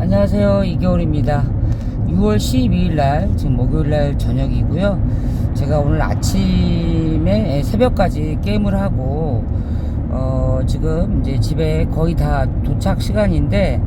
안녕하세요. 이겨울입니다. 6월 12일 날 지금 목요일 날 저녁이고요. 제가 오늘 아침에 새벽까지 게임을 하고 어 지금 이제 집에 거의 다 도착 시간인데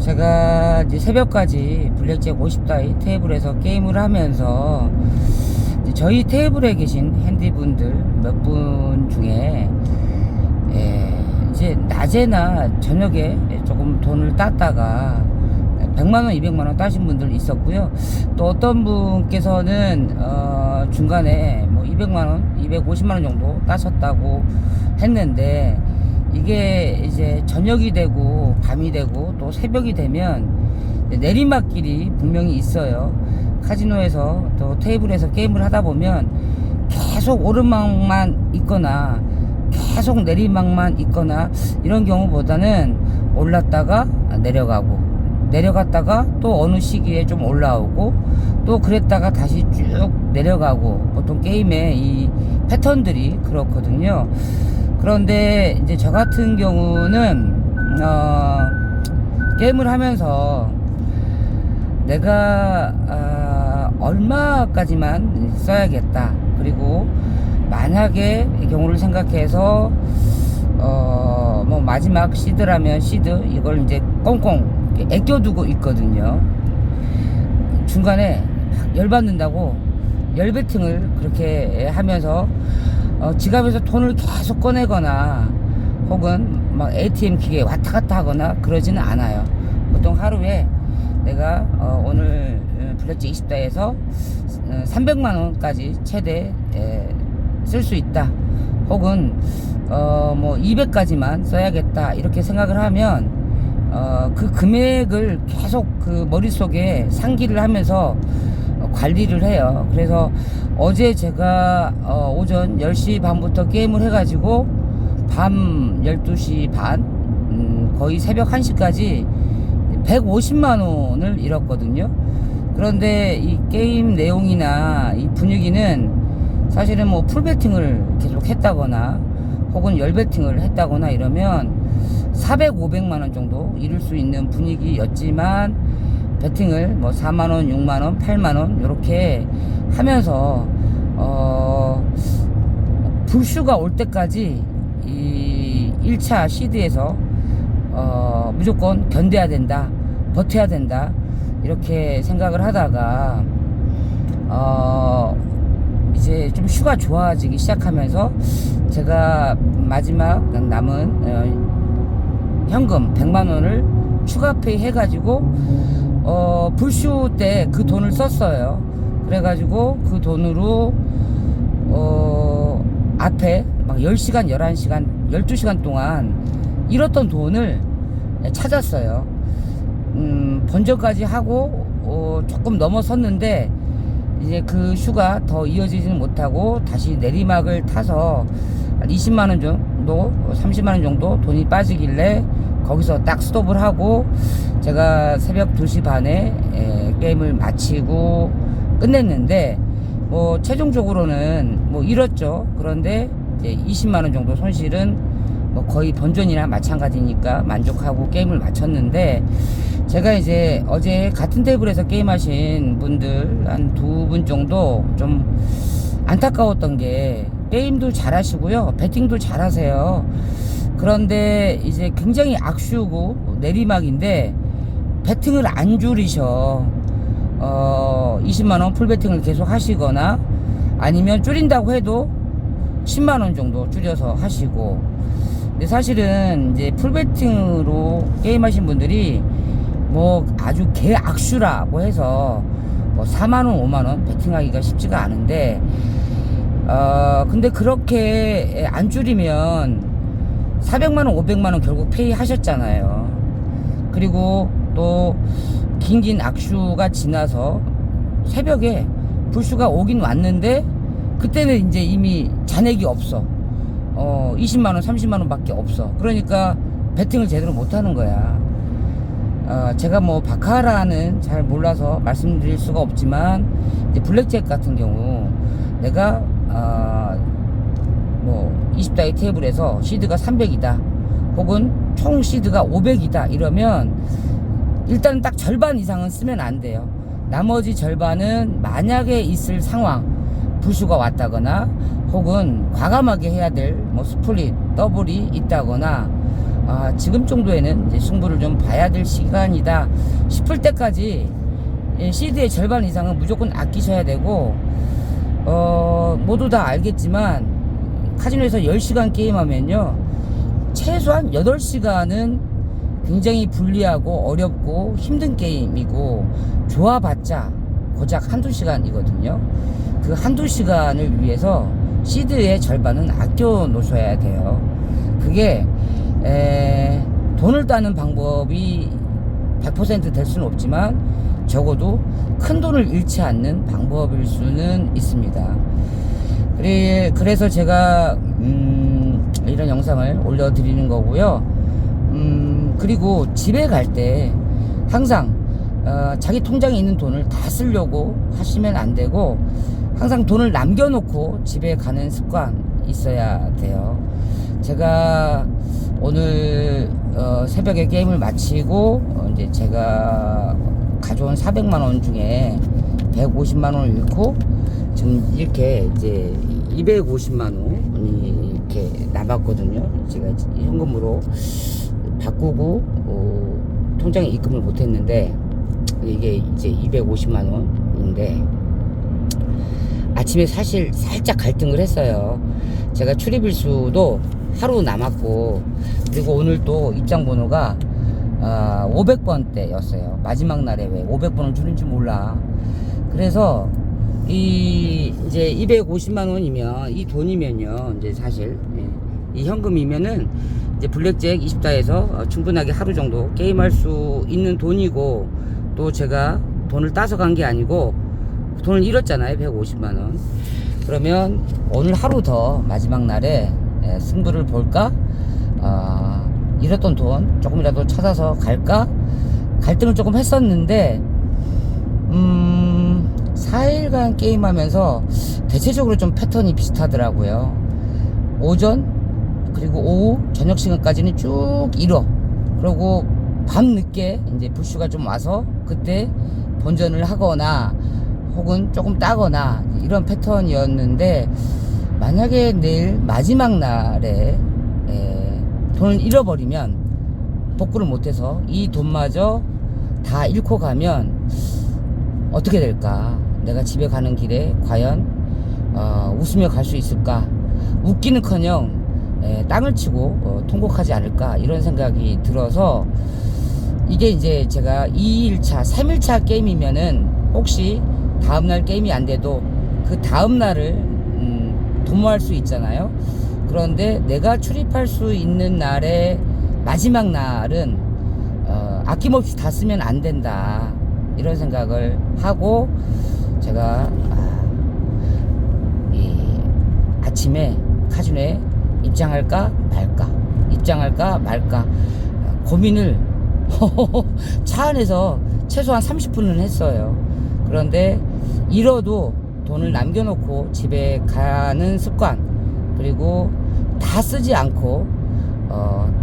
제가 이제 새벽까지 블랙잭 50다이 테이블에서 게임을 하면서 저희 테이블에 계신 핸디분들 몇 분 중에 예, 이제 낮에나 저녁에 조금 돈을 땄다가 100만원, 200만원 따신 분들 있었고요. 또 어떤 분께서는 어, 중간에 뭐 200만원, 250만원 정도 따셨다고 했는데 이게 이제 저녁이 되고 밤이 되고 또 새벽이 되면 내리막길이 분명히 있어요. 카지노에서 또 테이블에서 게임을 하다 보면 계속 오르막만 있거나 계속 내리막만 있거나 이런 경우보다는 올랐다가 내려가고 내려갔다가 또 어느 시기에 좀 올라오고 또 그랬다가 다시 쭉 내려가고 보통 게임의 이 패턴들이 그렇거든요. 그런데 이제 저 같은 경우는 어 게임을 하면서 내가 아, 얼마까지만 써야겠다. 그리고 만약에 이 경우를 생각해서 어, 뭐 마지막 시드라면 시드 이걸 이제 꽁꽁 애껴두고 있거든요. 중간에 막 열받는다고 열배팅을 그렇게 하면서 어, 지갑에서 돈을 계속 꺼내거나 혹은 막 ATM 기계에 왔다 갔다 하거나 그러지는 않아요. 보통 하루에 내가 어, 오늘 블랙잭 20다에서 300만 원까지 최대 쓸 수 있다. 혹은 어, 뭐 200까지만 써야겠다 이렇게 생각을 하면 어, 그 금액을 계속 그 머릿속에 상기를 하면서 어, 관리를 해요. 그래서 어제 제가 어, 오전 10시 반부터 게임을 해가지고 밤 12시 반 음, 거의 새벽 1시까지 150만 원을 잃었거든요. 그런데 이 게임 내용이나 이 분위기는 사실은 뭐 풀배팅을 계속 했다거나 혹은 열배팅을 했다거나 이러면 400, 500만 원 정도 잃을 수 있는 분위기였지만 배팅을 뭐 4만 원, 6만 원, 8만 원 이렇게 하면서 어 불슈가 올 때까지 이 1차 시드에서 어 무조건 견뎌야 된다. 버텨야 된다. 이렇게 생각을 하다가 어 이제 좀 슈가 좋아지기 시작하면서 제가 마지막 남은 어, 현금 100만 원을 추가 페이 해가지고 어 불쇼 때 그 돈을 썼어요. 그래가지고 그 돈으로 어 앞에 막 10시간, 11시간, 12시간 동안 잃었던 돈을 찾았어요. 음, 번전까지 하고 어, 조금 넘어섰는데 이제 그 슈가 더 이어지지는 못하고 다시 내리막을 타서 한 20만 원 정도, 30만 원 정도 돈이 빠지길래 거기서 딱 스톱을 하고 제가 새벽 2시 반에 에, 게임을 마치고 끝냈는데 뭐 최종적으로는 뭐 잃었죠. 그런데 이제 20만 원 정도 손실은 뭐 거의 번전이나 마찬가지니까 만족하고 게임을 마쳤는데 제가 이제 어제 같은 테이블에서 게임하신 분들 한 두 분 정도 좀 안타까웠던 게 게임도 잘하시고요. 배팅도 잘하세요. 그런데 이제 굉장히 악슈고 내리막인데 배팅을 안 줄이셔. 어 20만원 풀배팅을 계속 하시거나 아니면 줄인다고 해도 10만원 정도 줄여서 하시고. 근데 사실은 이제 풀배팅으로 게임하신 분들이 뭐 아주 개악슈라고 해서 뭐 4만원 5만원 배팅하기가 쉽지가 않은데 어 근데 그렇게 안 줄이면 400만원 500만원 결국 페이 하셨잖아요. 그리고 또 긴긴 악슈가 지나서 새벽에 불슈가 오긴 왔는데 그때는 이제 이미 잔액이 없어. 어 20만원 30만원 밖에 없어. 그러니까 배팅을 제대로 못 하는 거야 어, 제가 뭐 바카라는 잘 몰라서 말씀드릴 수가 없지만 블랙잭 같은 경우 내가 어, 뭐 20다이 테이블에서 시드가 300이다 혹은 총 시드가 500이다 이러면 일단 딱 절반 이상은 쓰면 안 돼요. 나머지 절반은 만약에 있을 상황, 부슈가 왔다거나 혹은 과감하게 해야 될 뭐 스플릿, 더블이 있다거나 아, 지금 정도에는 이제 승부를 좀 봐야 될 시간이다 싶을 때까지 예, 시드의 절반 이상은 무조건 아끼셔야 되고 어, 모두 다 알겠지만 카지노에서 10시간 게임하면요 최소한 8시간은 굉장히 불리하고 어렵고 힘든 게임이고 좋아봤자 고작 한두 시간이거든요. 그 한두 시간을 위해서 시드의 절반은 아껴 놓으셔야 돼요. 그게 에, 돈을 따는 방법이 100%될 수는 없지만 적어도 큰 돈을 잃지 않는 방법일 수는 있습니다. 그래, 그래서 제가 음, 이런 영상을 올려드리는 거고요. 음, 그리고 집에 갈 때 항상 어, 자기 통장에 있는 돈을 다 쓰려고 하시면 안 되고 항상 돈을 남겨놓고 집에 가는 습관 있어야 돼요. 제가 오늘 어, 새벽에 게임을 마치고 어, 이제 제가 가져온 400만 원 중에 150만 원을 잃고 지금 이렇게 이제 250만 원이 이렇게 남았거든요. 제가 현금으로 바꾸고 어, 통장에 입금을 못했는데 이게 이제 250만 원인데 아침에 사실 살짝 갈등을 했어요. 제가 출입일수도 하루 남았고 그리고 오늘 또 입장 번호가 아, 500번대였어요. 마지막 날에 왜 500번을 주는지 몰라. 그래서 이 이제 250만 원이면 이 돈이면요. 이제 사실 예, 이 현금이면은 이제 블랙잭 20다에서 충분하게 하루 정도 게임할 수 있는 돈이고 또 제가 돈을 따서 간 게 아니고 돈을 잃었잖아요. 150만 원. 그러면 오늘 하루 더 마지막 날에 예, 승부를 볼까? 아, 잃었던 돈 조금이라도 찾아서 갈까? 갈등을 조금 했었는데, 음, 4일간 게임하면서 대체적으로 좀 패턴이 비슷하더라고요. 오전, 그리고 오후, 저녁 시간까지는 쭉 잃어. 그리고 밤 늦게 이제 불슈가 좀 와서 그때 본전을 하거나 혹은 조금 따거나 이런 패턴이었는데 만약에 내일 마지막 날에 에, 돈을 잃어버리면 복구를 못해서 이 돈마저 다 잃고 가면 어떻게 될까? 내가 집에 가는 길에 과연 어, 웃으며 갈 수 있을까? 웃기는커녕 에, 땅을 치고 어, 통곡하지 않을까? 이런 생각이 들어서 이게 이제 제가 2일차, 3일차 게임이면은 혹시 다음날 게임이 안 돼도 그 다음날을 음, 도모할 수 있잖아요. 그런데 내가 출입할 수 있는 날의 마지막 날은 어, 아낌없이 다 쓰면 안 된다. 이런 생각을 하고 제가 아, 이 아침에 카지노에 입장할까 말까 입장할까 말까 아, 고민을 차 안에서 최소한 30분은 했어요. 그런데 잃어도 돈을 남겨놓고 집에 가는 습관 그리고 다 쓰지 않고 어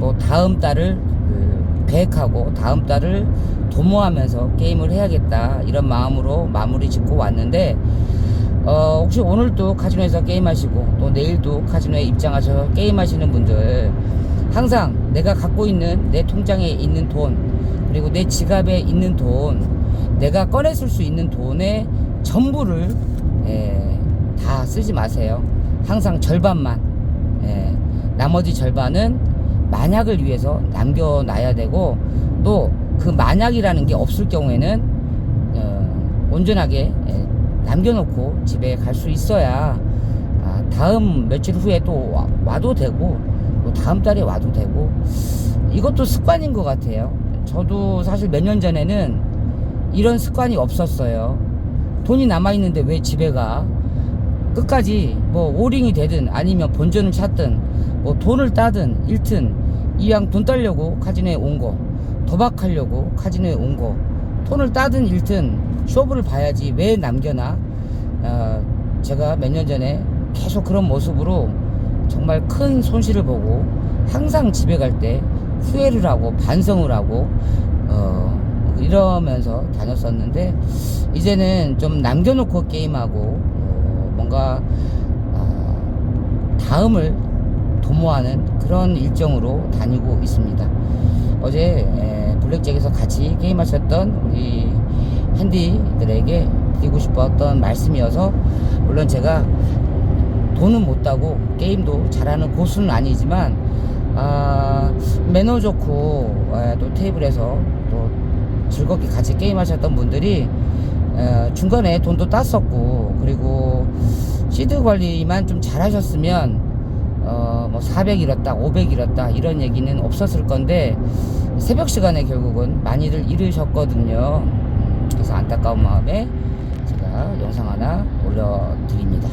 뭐 다음 달을 그 계획하고 다음 달을 도모하면서 게임을 해야겠다 이런 마음으로 마무리 짓고 왔는데 어 혹시 오늘도 카지노에서 게임하시고 또 내일도 카지노에 입장하셔서 게임하시는 분들 항상 내가 갖고 있는 내 통장에 있는 돈 그리고 내 지갑에 있는 돈 내가 쓸수 있는 돈의 전부를 예, 다 쓰지 마세요. 항상 절반만 예, 나머지 절반은 만약을 위해서 남겨놔야 되고 또 그 만약이라는 게 없을 경우에는 어, 온전하게 예, 남겨놓고 집에 갈 수 있어야 아, 다음 며칠 후에 또 와, 와도 되고 또 다음 달에 와도 되고 이것도 습관인 것 같아요. 저도 사실 몇 년 전에는 이런 습관이 없었어요. 돈이 남아있는데 왜 집에 가? 끝까지 뭐 오링이 되든 아니면 본전을 찾든 뭐 돈을 따든 잃든 이왕 돈 따려고 카지노에 온 거, 도박하려고 카지노에 온 거, 돈을 따든 잃든 쇼부를 봐야지 왜 남겨놔? 어, 제가 몇 년 전에 계속 그런 모습으로 정말 큰 손실을 보고 항상 집에 갈 때 후회를 하고 반성을 하고 어, 이러면서 다녔었는데 이제는 좀 남겨놓고 게임하고 어, 뭔가 아, 다음을 도모하는 그런 일정으로 다니고 있습니다. 어제 에, 블랙잭에서 같이 게임하셨던 우리 핸디들에게 드리고 싶었던 말씀이어서 물론 제가 돈은 못 따고 게임도 잘하는 고수는 아니지만 아, 매너 좋고 에, 또 테이블에서 또 즐겁게 같이 게임하셨던 분들이 에, 중간에 돈도 땄었고 그리고 시드 관리만 좀 잘하셨으면 어, 뭐 400 잃었다, 500 잃었다 이런 얘기는 없었을 건데 새벽 시간에 결국은 많이들 잃으셨거든요. 음, 그래서 안타까운 마음에 제가 영상 하나 올려드립니다.